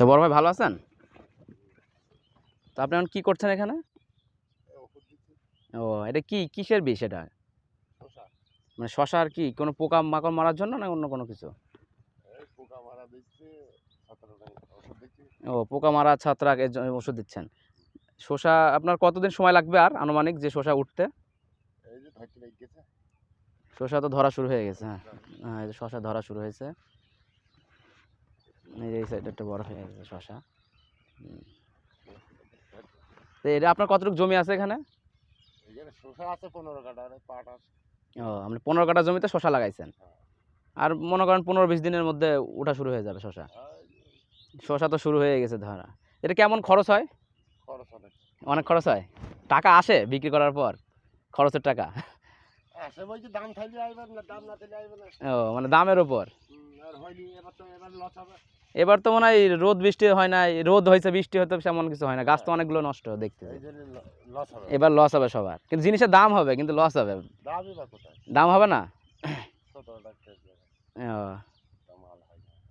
তো বড় ভাই ভালো আছেন? তো আপনি এখন কী করছেন এখানে? ও এটা কি কিসের বিষ এটা? মানে শশা আর কি কোনো পোকা মাকড় মারার জন্য না অন্য কোনো কিছু? ও পোকা মারা ছত্রাক এর জন্য ওষুধ দিচ্ছেন। শশা আপনার কতদিন সময় লাগবে আর আনুমানিক যে শসা উঠতে? শসা তো ধরা শুরু হয়ে গেছে হ্যাঁ। হ্যাঁ শসা ধরা শুরু হয়েছে। এই সাইডে একটা বড় হয়ে গেছে হুম। তো এটা আপনার কতটুকু জমি আছে এখানে? আছে পনেরো কাটা পাট আছে। ও আপনি পনেরো কাঠা জমিতে শসা লাগাইছেন? আর মনে করেন পনেরো বিশ দিনের মধ্যে ওঠা শুরু হয়ে যাবে শসা আর শসা তো শুরু হয়ে গেছে ধরা। এটা কেমন খরচ হয়? খরচ অনেক। খরচ হয়? টাকা আসে বিক্রি করার পর? খরচের টাকা? ও মানে দামের ওপর এবার তো মনে হয় রোদ বৃষ্টি হয় না রোদ হয়েছে বৃষ্টি হয়তো সেমন কিছু হয় না। গাছ তো অনেকগুলো নষ্ট দেখতে এবার লস হবে সবার। কিন্তু জিনিসের দাম হবে কিন্তু লস হবে। দাম হবে না? হয়।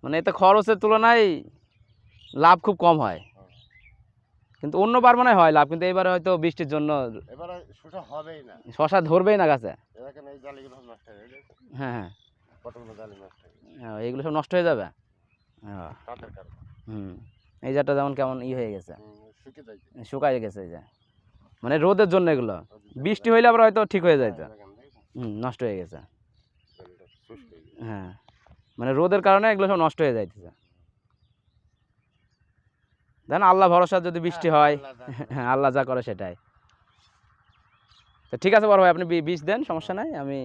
মানে এতে খরচের তুলনায় লাভ খুব কম হয়। হ্যাঁ। কিন্তু অন্যবার মনে হয় হয় লাভ কিন্তু এবারে হয়তো বৃষ্টির জন্য শশা ধরবেই না গাছে। হয়ে হ্যাঁ হ্যাঁ। হয়ে এগুলো সব নষ্ট হয়ে যাবে। হুম। এই জারটা যেমন কেমন ই হয়ে গেছে। শুকাই গেছে এই যে। মানে রোদের জন্য এগুলো। বৃষ্টি হইলে আবার হয়তো ঠিক হয়ে যাইতো হুম নষ্ট হয়ে গেছে। হ্যাঁ মানে রোদের কারণে এগুলো সব নষ্ট হয়ে যাইতেছে। দেন আল্লাহ ভরসা যদি বৃষ্টি হয় হ্যাঁ আল্লাহ যা করে সেটাই। তো ঠিক আছে বড় ভাই আপনি বি- বীজ দেন সমস্যা নাই। আমি